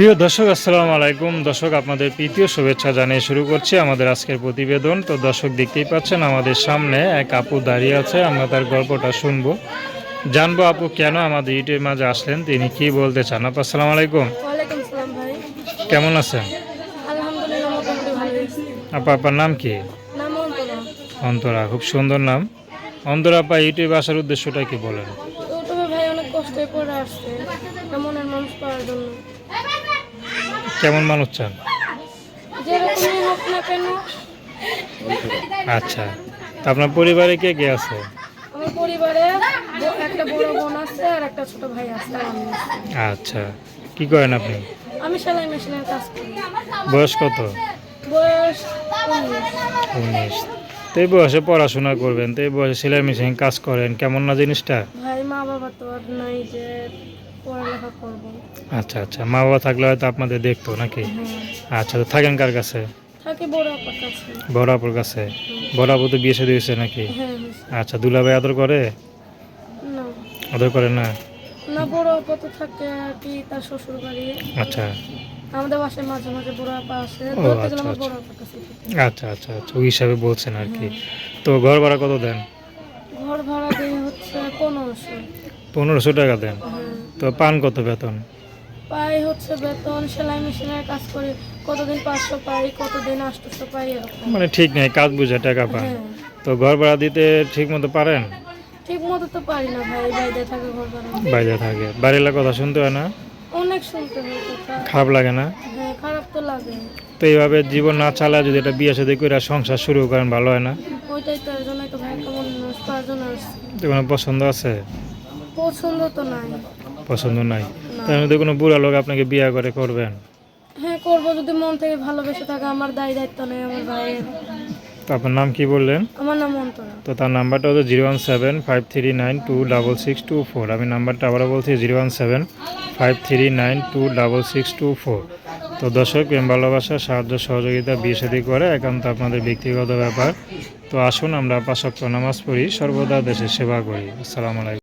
প্রিয় দর্শক আসসালামু আলাইকুম। দর্শক আপনাদের প্রীতীয় শুভেচ্ছা জানিয়ে শুরু করছি আমাদের আজকের প্রতিবেদন। তো দর্শক দেখতেই পাচ্ছেন আমাদের সামনে এক আপু দাঁড়িয়ে আছে আমরা তার গল্পটা শুনব। জানব আপু কেন আমাদের ইউটিউবের মাঝে আসলেন তিনি কি বলতে চান? আপু আসসালামু আলাইকুম। কেমন আছেন? আপা আপনার নাম কি? অন্তরা। খুব সুন্দর নাম। অন্তরা আপা ইউটিউবে আসার উদ্দেশ্যটা কি বলেন? ভাই অনেক কষ্টে পড়ে আসছে মনের মানুষ পাওয়ার জন্য। কেমন মানুষ চান যেরকমই হোক না কেন। আচ্ছা তা আপনার পরিবারে কে কে আছে? আমার পরিবারে ব- একটা বড় বোন আছে আর একটা ছোট ভাই আছে আর আমি আছি। আচ্ছা কি করেন আপনি? আমি সেলাই মেশিনের কাজ করি। বয়স কত? বয়স উনিশ। উনিশ তো এই বয়সে পড়াশোনা করবেন তো এই বয়সে সেলাই মেশিন কাজ করেন কেমন না জিনিসটা? ভাই মা বাবা তো আর নাই যে পড়ালেখা করব। আচ্ছা আচ্ছা। মা বাবা থাকলে হয়তো আপনাদের দেখতো নাকি? হ্যাঁ। আচ্ছা তো থাকেন কার কাছে? থাকি বড় আপার কাছে। বড় আপুর কাছে? বড় আপু তো বিয়ে সাথে হয়েছে নাকি? হ্যাঁ। আচ্ছা দুলাভাই আদর করে? না। আদর করে না? না বড় আপা তো থাকে কি তার শ্বশুর বাড়ি আচ্ছা। আমাদের বাসায় মাঝে মাঝে বড় আপা আসে। ও, ধরতে আচ্ছা, গেলে আমার আচ্ছা। বড় আপার কাছে আচ্ছা আচ্ছা আচ্ছা। ওই হিসাবে বলছেন আর কি। তো ঘর ভাড়া কত দেন? ঘর ভাড়া দিয়ে হচ্ছে পনেরোশো। পনেরোশো টাকা দেন। হ্যাঁ। তো পান কত বেতন? পাই হচ্ছে বেতন সেলাই মেশিনের কাজ করি কতদিন পাঁচশো পাই কতদিন আটশোশো পাই এরকম। মানে ঠিক নেই কাজ বুঝে টাকা পান। হ্যাঁ। তো ঘর ভাড়া দিতে ঠিক মতো পারেন? ঠিক মতো তো পারি না ভাই বাইরে থাকে ঘর ভাড়া। বাইরে থাকে। বাড়ির কথা শুনতে হয় না? অনেক শুনতে হয় কথা খারাপ লাগে না? হ্যাঁ খারাপ তো লাগে। তো এইভাবে জীবন না চালায় যদি এটা বিয়ে সাথে করে সংসার শুরু করেন ভালো হয় না? ওইটাই তো তো ভাই কেমন আসছে। পছন্দ আছে? পছন্দ তো নাই। পছন্দ নাই। তার মধ্যে কোনো বুড়া লোক আপনাকে বিয়ে করে করবেন? হ্যাঁ করব যদি মন থেকে ভালোবেসে থাকে। আমার দায় দায়িত্ব নেই আমার ভাইয়ের। তো আপনার নাম কি বললেন? আমার নাম অন্তরা। তো তার নাম্বারটা হচ্ছে zero one seven five three nine two double six two four. আমি নাম্বারটা আবারও বলছি zero one seven five three nine two double six two four. তো দর্শক প্রেম ভালোবাসা সাহায্য সহযোগিতা বিয়ে সাথী করে একান্ত আপনাদের ব্যক্তিগত ব্যাপার। তো আসুন আমরা পাশক্ত নামাজ পড়ি সর্বদা দেশের সেবা করি। আসসালামু আলাইকুম।